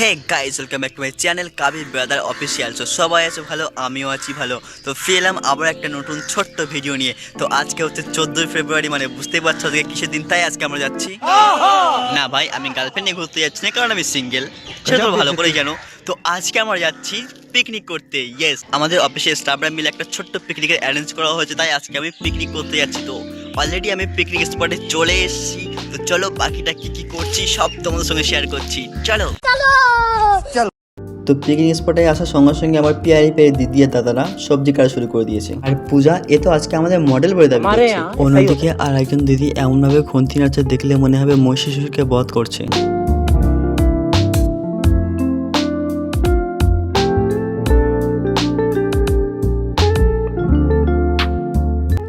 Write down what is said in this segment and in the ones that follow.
Hey guys welcome back to my channel Kabir brother official so সবাই আছে ভালো, আমিও আছি ভালো। তো ফিরে এলাম আবার একটা নতুন ছোট্ট ভিডিও নিয়ে। তো আজকে হচ্ছে চোদ্দোই ফেব্রুয়ারি মানে বুঝতেই পারছ আজকে কিসের দিন, তাই আজকে আমরা যাচ্ছি। না ভাই, আমি গার্লফ্রেন্ড নিয়ে ঘুরতে যাচ্ছি না, কারণ আমি সিঙ্গেল সেটা ভালো করেই জানো। তো আজকে আমরা যাচ্ছি পিকনিক করতে। ইয়েস আমাদের অফিসের স্টাফরা মিলে একটা ছোট্ট পিকনিকের অ্যারেঞ্জ করা হয়েছে, তাই আজকে আমি পিকনিক করতে যাচ্ছি। তো অলরেডি আমি পিকনিক স্পটে চলে এসেছি। তো চলো বাকিটা কি কি করছি, সব তোমাদের সঙ্গে শেয়ার করছি। চলো। তো পিকনিক স্পটে আসার সঙ্গে সঙ্গে আমার পিয়ারি পেয়ে দিদি আর দাদারা সবজি কাটা শুরু করে দিয়েছে। আর পূজা এ তো আজকে আমাদের মডেল বলে দাবি অন্যদিকে আর একজন দিদি এমনভাবে খুন্তি নাচে দেখলে মনে হবে মহিষাসুরকে বধ করছে।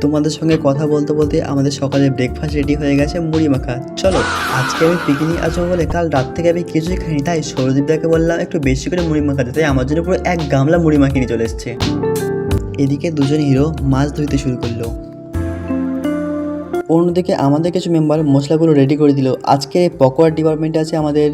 তোমাদের সঙ্গে কথা বলতে বলতে আমাদের সকালে ব্রেকফাস্ট রেডি হয়ে গেছে মুড়ি মাখা। চলো, আজকে আমি পিকনিক আসব বলে কাল রাত থেকে আমি কিছুই খাইনি, তাই সৌরদীপদাকে বললাম একটু বেশি করে মুড়ি মাখাতে তাই আমার জন্য পুরো এক গামলা মুড়ি মাখিয়ে চলে এসছে। এদিকে দুজন হিরো মাছ ধরতে শুরু করল। অন্যদিকে আমাদের কিছু মেম্বার মশলাগুলো রেডি করে দিল। আজকে পকোড়া ডিপার্টমেন্টে আছে আমাদের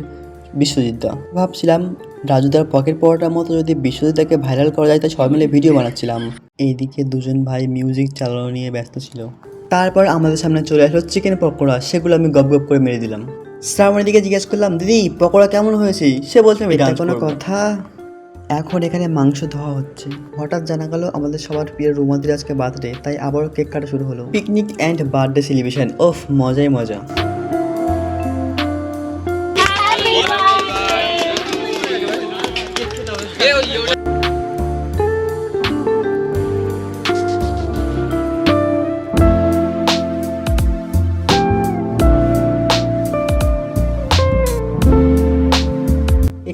বিশ্বজিৎদা ভাবছিলাম রাজুদার পকেট পড়াটার মতো যদি বিশ্বজিৎদাকে ভাইরাল করা যায় তাই সবাই মিলে ভিডিও বানাচ্ছিলাম। এইদিকে দুজন ভাই মিউজিক চালানো নিয়ে ব্যস্ত ছিল। তারপর আমাদের সামনে চলে আসলো চিকেন পকোড়া সেগুলো আমি গপ গপ করে মেরে দিলাম। শ্রাবণের দিকে জিজ্ঞেস করলাম দিদি পকোড়া কেমন হয়েছে? সে বলছে এটা কোনো কথা। এখন এখানে মাংস ধোয়া হচ্ছে। হঠাৎ জানা গেল আমাদের সবার প্রিয় রুমাদির আজকে বার্থডে তাই আবারও কেক কাটা শুরু হলো। পিকনিক অ্যান্ড বার্থডে সেলিব্রেশন ওফ মজাই মজা।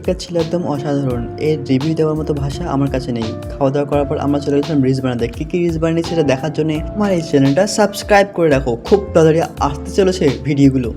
একটা ছিল একদম অসাধারণ। এর রিভিউ দেওয়ার মতো ভাষা আমার কাছে নেই। খাওয়া দাওয়া করার পর আমরা চলে গেছিলাম রিস বানাতে কী কী রিস বানিয়েছে সেটা দেখার জন্য আমার এই চ্যানেলটা সাবস্ক্রাইব করে রাখো। খুব তাড়াতাড়ি আসতে চলেছে ভিডিওগুলো